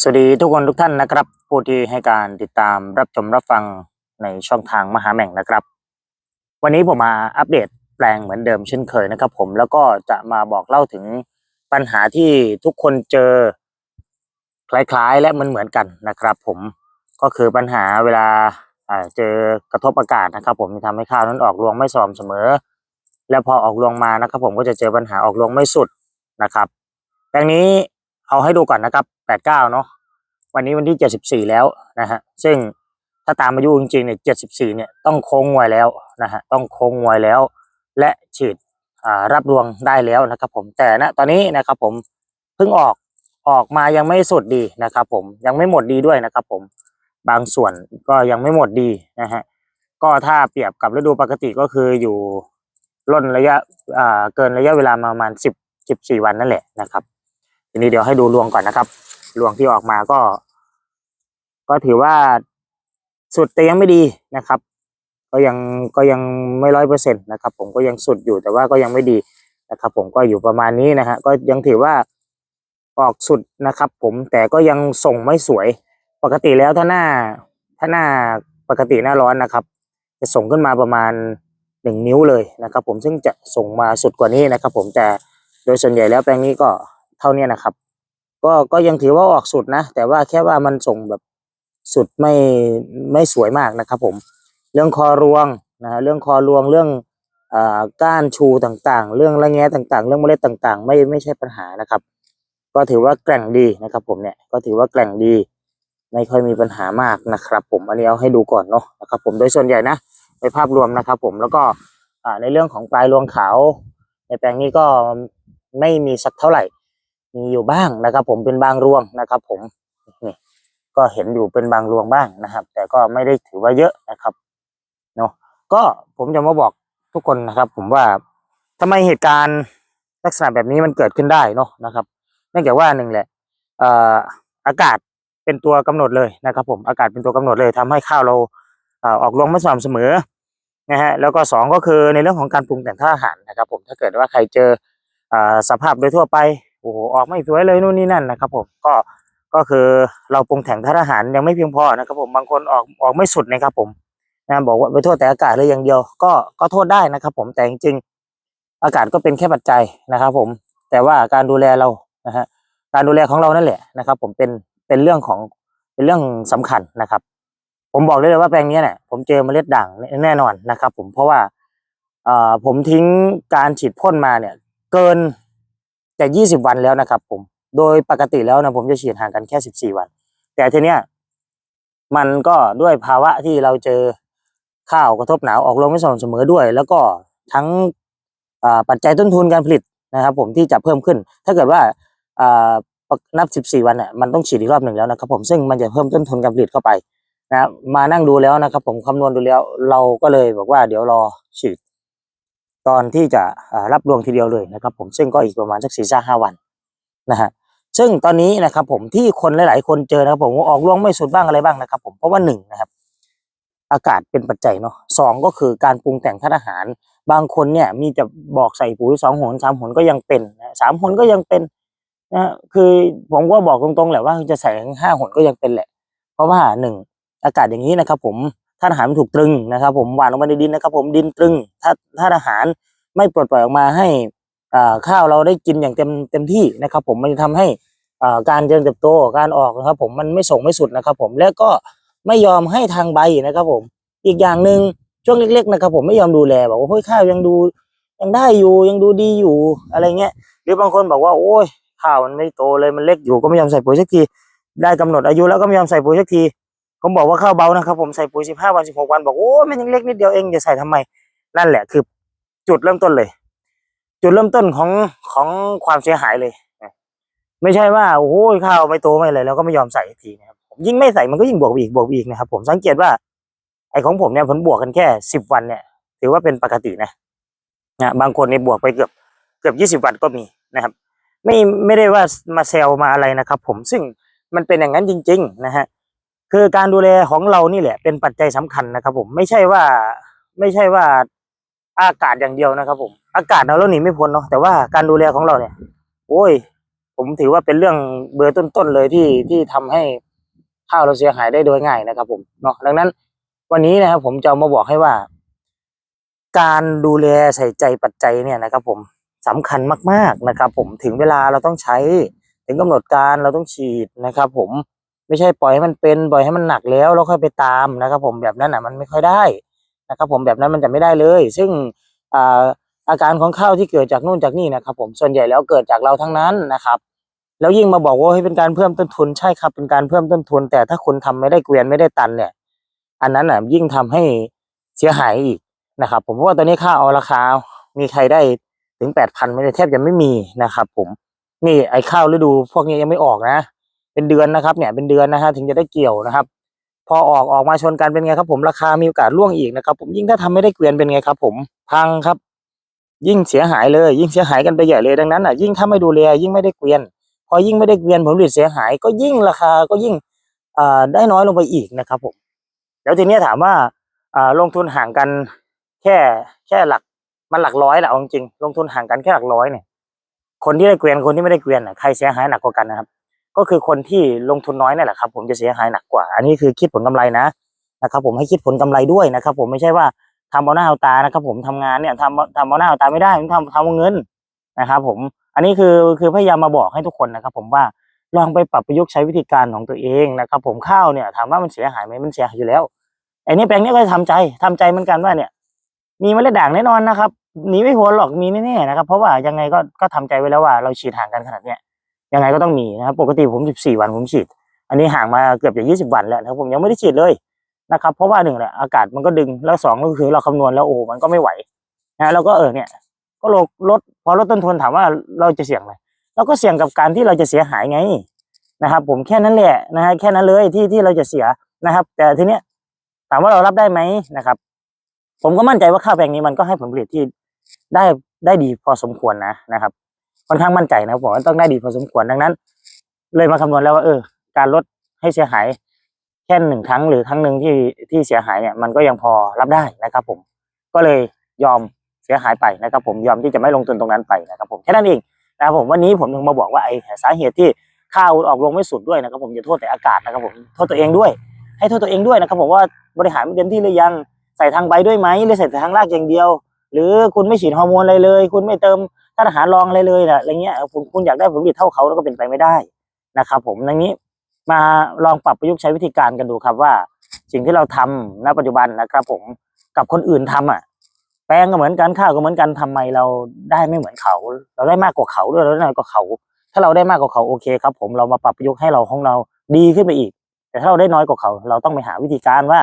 สวัสดีทุกคนทุกท่านนะครับผู้ที่ให้การติดตามรับชมรับฟังในช่องทางมหาแม่งนะครับ วันนี้ผมมาอัปเดตแปลงเหมือนเดิมเช่นเคยนะครับ ผมแล้วก็จะมาบอกเล่าถึงปัญหาที่ทุกคนเจอ คล้ายๆและมือนเหมือนกันนะครับ ผมก็คือปัญหาเวลาเจอกระทบอากาศนะครับ ผมที่ทำให้ข้าวนั้นออกรวงไม่สม่ำเสมอ แล้วพอออกรวงมานะครับ ผมก็จะเจอปัญหาออกรวงไม่สุดนะครับแปลงนี้ เอาให้ดูก่อนนะครับแปดเก้าเนาะวันนี้วันที่เจ็ดสิบสี่แล้วนะฮะซึ่งถ้าตามอายุจริงๆเนี่ยเจ็ดสิบสี่เนี่ยต้องโค้งงวยแล้วนะฮะต้องโค้งงวยแล้ว และฉีดอ่ารับรวงได้แล้วนะครับ ผมแต่ณตอนนี้นะครับผมเพิ่งออกออกมายังไม่สุดดีนะครับ ผมยังไม่หมดดีด้วยนะครับ ผมบางส่วนก็ยังไม่หมดดีนะฮะก็ถ้าเปรียบกับฤดูปกติก็คืออยู่ล่นระยะเกินระยะเวลามาประมาณสิบสิบสี่วันนั่นแหละนะครับ ทีนี้เดี๋ยวให้ดูรวงก่อนนะครับรวงที่ออกมาก็ ก็ถือว่าสุดแต่ยังไม่ดีนะครับ ก็ยังก็ยังไม่ร้อยเปอร์เซ็นต์นะครับ ผมก็ยังสุดอยู่แต่ว่าก็ยังไม่ดีนะครับ ผมก็อยู่ประมาณนี้นะฮะก็ยังถือว่าออกสุดนะครับ ผมแต่ก็ยังส่งไม่สวย ปกติแล้วถ้าหน้าถ้าหน้าปกติหน้าร้อนนะครับ จะส่งขึ้นมาประมาณหนึ่งนิ้วเลยนะครับ ผมซึ่งจะส่งมาสุดกว่านี้นะครับ ผมแต่โดยส่วนใหญ่แล้วแปลงนี้ก็ ท่านี้นะครับ ก็ก็ยังถือว่าออกสุดนะ แต่ว่าแค่ว่ามันส่งแบบสุดไม่ไม่สวยมากนะครับ ผม เรื่องคอรวงนะฮะเรื่องคอรวงเรื่องอ่าก้านชูต่างๆ เรื่องระแงะต่าง ๆ เรื่องเมล็ดต่างๆ ไม่ไม่ใช่ปัญหานะครับ ก็ถือว่าแกร่งดีนะครับ ผมเนี่ยก็ถือว่าแกร่งดี ไม่ค่อยมีปัญหามากนะครับ ผมอันนี้เอาให้ดูก่อนเนาะนะครับ ผมโดยส่วนใหญ่นะในภาพรวมนะครับ ผมแล้วก็อ่าในเรื่องของปลายรวงขาวในแปลงนี้ก็ไม่มีสักเท่าไหร่ มีอยู่บ้างนะครับ ผมเป็นบางรวงนะครับ ผมนี่ก็เห็นอยู่เป็นบางรวงบ้างนะครับ แต่ก็ไม่ได้ถือว่าเยอะนะครับเนาะก็ผมจะมาบอกทุกคนนะครับ ผมว่าทำไมเหตุการณ์ลักษณะแบบนี้มันเกิดขึ้นได้เนาะนะครับเนื่องจากว่าหนึ่งแหละเอ่ออากาศเป็นตัวกำหนดเลยนะครับ ผมอากาศเป็นตัวกำหนดเลยทำให้ข้าวเราเอ่อออกรวงไม่สม่ำเสมอนะฮะแล้วก็สองก็คือในเรื่องของการปรุงแต่งท่าอาหารนะครับ ผมถ้าเกิดว่าใครเจออสภาพโดยทั่วไป โอ้โหออกไม่สวยเลยนู่นนี่นั่นนะครับ ผมก็ก็คือเราปรุงแต่งท่าอาหารยังไม่เพียงพอนะครับ ผมบางคนออกออกไม่สุดนะครับ ผมนะบอกว่าไปโทษแต่อากาศเลยอย่างเดียว ก็ก็โทษได้นะครับ ผมแต่จริงอากาศก็เป็นแค่ปัจจัยนะครับ ผมแต่ว่าการดูแลเรานะฮะการดูแลของเรานั่นแหละนะครับ ผมเป็นเป็นเรื่องของเป็นเรื่องสำคัญนะครับ ผมบอกได้เลยว่าแปลงนี้เนี่ยผมเจอเมล็ดด่างแน่นอนนะครับ ผมเพราะว่าอ่อผมทิ้งการฉีดพ่นมาเนี่ย เกิน จากยี่สิบวันแล้วนะครับ ผม โดยปกติแล้วนะผมจะฉีดห่างกันแค่สิบสี่วัน แต่ทีเนี้ยมันก็ด้วยภาวะที่เราเจอข้าวกระทบหนาวออกลงไม่สม่ำเสมอด้วย แล้วก็ทั้งปัจจัยต้นทุนการผลิตนะครับ ผมที่จะเพิ่มขึ้น ถ้าเกิดว่านับสิบสี่วันเนี่ยมันต้องฉีดอีกรอบหนึ่งแล้วนะครับ ผมซึ่งมันจะเพิ่มต้นทุนการผลิตเข้าไปนะมานั่งดูแล้วนะครับ ผมคำนวณดูแล้ว เราก็เลยบอกว่าเดี๋ยวรอฉีด ตอนที่จะรับรวงทีเดียวเลยนะครับ ผมซึ่งก็อีกประมาณสักสี่ห้าวันนะฮะซึ่งตอนนี้นะครับผมที่คนหลาย ๆ คนเจอนะครับผมออกรวงไม่สุดบ้างอะไรบ้างนะครับ ผมเพราะว่าหนึ่งนะครับ อากาศเป็นปัจจัยเนาะสองก็คือการปรุงแต่งท่าอาหาร บางคนเนี่ยมีจะบอกใส่ปุ๋ยสองหนสามหนก็ยังเป็นสามหนก็ยังเป็นนะฮะคือผมก็บอกตรง ๆ แหละว่าจะใส่ห้าหนก็ยังเป็นแหละ เพราะว่าหนึ่งอากาศอย่างนี้นะครับ ผม ท่าอาหารมันถูกตรึงนะครับ ผมหวานลงมาในดินนะครับ ผมดินตรึงถ้าถ้าอาหารไม่ปลดปล่อยออกมาให้อาข้าวเราได้กินอย่างเต็มเต็มที่นะครับ ผมมันจะทำให้การเจริญเติบโตการออกนะครับ ผมมันไม่ส่งไม่สุดนะครับ ผมแล้วก็ไม่ยอมให้ทางใบนะครับ ผมอีกอย่างหนึ่งช่วงเล็ก ๆ นะครับ ผมไม่ยอมดูแลบอกว่าเฮ้ยข้าวยังดูยังได้อยู่ยังดูดีอยู่อะไรเงี้ยหรือบางคนบอกว่าโอ้ยข้าวมันไม่โตเลยมันเล็กอยู่ก็ไม่ยอมใส่ปุ๋ยสักทีได้กำหนดอายุแล้วก็ไม่ยอมใส่ปุ๋ยสักที ผมบอกว่าข้าวเบานะครับผมใส่ปุ๋ยสิบห้าวันสิบหกวันบอกโอ้มันยังเล็กนิดเดียวเองจะใส่ทำไม นั่นแหละคือจุดเริ่มต้นเลย จุดเริ่มต้นของของความเสียหายเลย ไม่ใช่ว่าโอ้โหข้าวไม่โตไม่อะไรแล้วก็ไม่ยอมใส่ทีนะครับผมยิ่งไม่ใส่มันก็ยิ่งบวกอีกบวกอีกนะครับผมสังเกตว่า ไอ้ของผมเนี่ยผลบวกกันแค่สิบวันเนี่ย ถือว่าเป็นปกตินะนะบางคนเนี่ยบวกไปเกือบเกือบยี่สิบวันก็มีนะครับ ไม่ไม่ได้ว่ามาเซลมาอะไรนะครับ ผมซึ่งมันเป็นอย่างนั้นจริง ๆ นะฮะ คือการดูแลของเรานี่แหละ เป็นปัจจัยสำคัญนะครับ ผมไม่ใช่ว่าไม่ใช่ว่าอากาศอย่างเดียวนะครับ ผม อากาศเราเราหนีไม่พ้นเนาะแต่ว่าการดูแลของเราเนี่ย โอ้ย ผมถือว่าเป็นเรื่องเบอร์ต้นๆเลยที่ที่ทำให้ข้าวเราเสียหายได้โดยง่ายนะครับ ผมเนาะดังนั้น วันนี้นะครับผมจะามาบอกให้ว่า การดูแลใส่ใจปัจจัยเนี่ยนะครับ ผมสำคัญมาก ๆนะครับ ผมถึงเวลาเราต้องใช้ถึงกำหนดการเราต้องฉีดนะครับ ผม ไม่ใช่ปล่อยให้มันเป็นปล่อยให้มันหนักแล้วแล้วค่อยไปตามนะครับ ผมแบบนั้นอะมันไม่ค่อยได้นะครับ ผมแบบนั้นมันจะไม่ได้เลย ซึ่งอาการของข้าวที่เกิดจากนู่นจากนี่นะครับ ผมส่วนใหญ่แล้วเกิดจากเราทั้งนั้นนะครับ แล้วยิ่งมาบอกว่าให้เป็นการเพิ่มต้นทุนใช่ครับ เป็นการเพิ่มต้นทุน แต่ถ้าคุณทำไม่ได้เกวียนไม่ได้ตันเนี่ย อันนั้นอะยิ่งทำให้เสียหายอีกนะครับ ผมเพราะว่าตอนนี้ค่าเอาราคา มีใครได้ถึงแปดพันไม่ได้แทบจะไม่มีนะครับ ผมนี่ไอ้ข้าวฤดูพวกนี้ยังไม่ออกนะ เป็นเดือนนะครับ เนี่ยเป็นเดือนนะฮะถึงจะได้เกี่ยวนะครับ พอออกออกมาชนกันเป็นไงครับ ผมราคามีโอกาสร่วงอีกนะครับ ผมยิ่งถ้าทำไม่ได้เกวียนเป็นไงครับ ผมพังครับ ยิ่งเสียหายเลย ยิ่งเสียหายกันไปใหญ่เลยดังนั้นอะยิ่งถ้าไม่ดูแลยิ่งไม่ได้เกวียน พอยิ่งไม่ได้เกวียนผลผลิตเสียหาย ก็ยิ่งราคาก็ยิ่งได้น้อยลงไปอีกนะครับ ผม แล้วทีนี้ถามว่าลงทุนห่างกันแค่แค่หลักมันหลักร้อยแหละจริงลงทุนห่างกันแค่หลักร้อยเนี่ยคนที่ได้เกวียนคนที่ไม่ได้เกวียนน่ะใครเสียหายหนักกว่ากันนะครับ ก็คือคนที่ลงทุนน้อยนั่แหละครับ ผมจะเสียหายหนักกว่า อันนี้คือคิดผลกำไรนะนะครับ ผมให้คิดผลกำไรด้วยนะครับ ผมไม่ใช่ว่าทำเอาหน้าเอาตานะครับ ผมทำงานเนี่ยทำทำเอาหน้าเอาตาไม่ได้ผมทำทำเอาเงินนะครับ ผมอันนี้คือคือพยายามมาบอกให้ทุกคนนะครับ ผมว่าลองไปปรับประยุกต์ใช้วิธีการของตัวเองนะครับ ผมข้าวเนี่ยถามว่ามันเสียหายไหมมันเสียหายอยู่แล้วไอ้นี่แปลงเนี้ยก็ทำใจทำใจเหมือนกันว่าเนี่ย มีเมล็ดด่างแน่นอนนะครับหนีไม่พ้นหรอกมีแน่ๆนะครับ เพราะว่ายังไงก็ก็ทำใจไว้แล้วว่าเราฉีดห่างกันขนาดเนี้ย ยังไงก็ต้องมีนะครับ ปกติผม 14 วันผมฉีด อันนี้ห่างมาเกือบจะ20 วันแล้วนะครับผมยังไม่ได้ฉีดเลยนะครับ เพราะว่าหนึ่งแหละอากาศมันก็ดึงแล้วสองก็คือเราคำนวณแล้วโอ้โหมันก็ไม่ไหวนะแล้วก็เออเนี่ย ก็ลดลดพอลดต้นทุนถามว่าเราจะเสี่ยงไหมเราก็เสี่ยงกับการที่เราจะเสียหายไงนะครับ ผมแค่นั้นแหละนะฮะแค่นั้นเลยที่ที่เราจะเสียนะครับ แต่ทีเนี้ยถามว่าเรารับได้ไหมนะครับ ผมก็มั่นใจว่าข้าวแปลงนี้มันก็ให้ผลผลิตที่ได้ได้ดีพอสมควรนะนะครับ ค่อนข้างมั่นใจนะผมว่าต้องได้ดีพอสมควรดังนั้น เลยมาคำนวณแล้วว่าเออ การลดให้เสียหายแค่หนึ่งครั้งหรือครั้งหนึ่งที่ที่เสียหายเนี่ยมันก็ยังพอรับได้นะครับผม ก็เลยยอมเสียหายไปนะครับผมยอมที่จะไม่ลงทุนตรงนั้นไปนะครับผมแค่นั้นเองนะครับผมวันนี้ผมถึงมาบอกว่าไอ้สาเหตุที่ข้าวออกลงไม่สุดด้วยนะครับผมอย่าโทษแต่อากาศนะครับผมโทษตัวเองด้วย ให้โทษตัวเองด้วยนะครับผมว่าบริหารไม่เต็มที่หรือยังใส่ทางใบด้วยไหมหรือใส่แต่ทางรากอย่างเดียว หรือคุณไม่ฉีดฮอร์โมนอะไรเลย คุณไม่เติม ธาตุอาหารรองอะไรเลยนะอะไรเงี้ยคุณคุณอยากได้ผลผลิตเท่าเขาแล้วก็เป็นไปไม่ได้นะครับ ผมดังนี้มาลองปรับประยุกต์ใช้วิธีการกันดูครับว่า สิ่งที่เราทำณปัจจุบันนะครับ ผมกับคนอื่นทำอะ แปลงก็เหมือนกันข้าวก็เหมือนกันทำไมเราได้ไม่เหมือนเขา เราได้มากกว่าเขาด้วยเราได้น้อยกว่าเขา ถ้าเราได้มากกว่าเขาโอเคครับ ผมเรามาปรับประยุกต์ให้เราของเราดีขึ้นไปอีก แต่ถ้าเราได้น้อยกว่าเขา เราต้องไปหาวิธีการว่า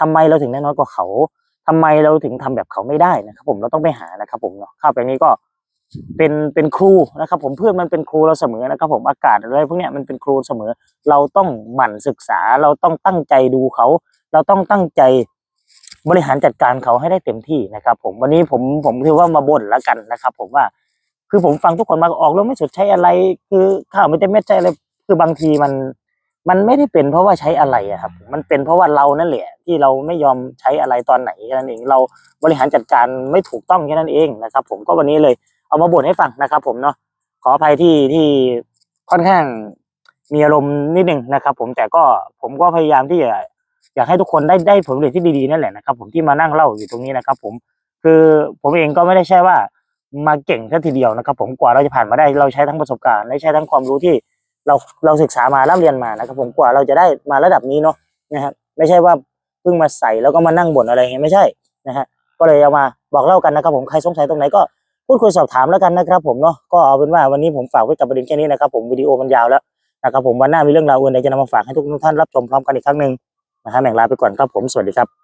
ทำไมเราถึงได้น้อยกว่าเขาทำไมเราถึงทำแบบเขาไม่ได้นะครับ ผมเราต้องไปหานะครับ ผมเนาะข้าวแปลงนี้ก็ เป็นเป็นครูนะครับ ผมเพื่อนมันเป็นครูเราเสมอนะครับ ผมอากาศอะไรพวกเนี้ยมันเป็นครูเสมอ เราต้องหมั่นศึกษา เราต้องตั้งใจดูเขา เราต้องตั้งใจบริหารจัดการเขาให้ได้เต็มที่นะครับ ผมวันนี้ผมผมถือว่ามาบ่นแล้วกันนะครับ ผมว่าคือผมฟังทุกคนมาออกแล้วไม่สุดใช้อะไร คือข้าวไม่เต็มเม็ดใช้อะไรคือบางทีมันมันไม่ได้เป็นเพราะว่าใช้อะไรอะครับ มันเป็นเพราะว่าเรานั่นแหละที่เราไม่ยอมใช้อะไรตอนไหนแค่นั้นเองเราบริหารจัดการไม่ถูกต้องแค่นั้นเองนะครับ ผมก็วันนี้เลย เอามาบ่นให้ฟังนะครับ ผมเนาะขออภัยที่ที่ค่อนข้างมีอารมณ์นิดนึงนะครับ ผมแต่ก็ผมก็พยายามที่จะอยากให้ทุกคนได้ได้ผลผลิตที่ดีๆนั่นแหละนะครับ ผมที่มานั่งเล่าอยู่ตรงนี้นะครับ ผมคือผมเองก็ไม่ได้ใช่ว่ามาเก่งแค่ทีเดียวนะครับ ผมกว่าเราจะผ่านมาได้เราใช้ทั้งประสบการณ์และใช้ทั้งความรู้ที่เราเราศึกษามาร่ำเรียนมานะครับ ผมกว่าเราจะได้มาระดับนี้เนาะนะครับไม่ใช่ว่าเพิ่งมาใส่แล้วก็มานั่งบ่นอะไรเงี้ยไม่ใช่นะฮะก็เลยเอามาบอกเล่ากันนะครับ ผมใครสงสัยตรงไหนก็ พูดคุยสอบถามแล้วกันนะครับ ผมเนาะก็เอาเป็นว่าวันนี้ผมฝากไว้กับประเด็นแค่นี้นะครับ ผมวิดีโอมันยาวแล้วนะครับผมวันหน้ามีเรื่องราวอื่นใดจะนำมาฝากให้ทุกท่านรับชมพร้อมกันอีกครั้งหนึ่งนะฮะแหม่งลาไปก่อนครับผมสวัสดีครับ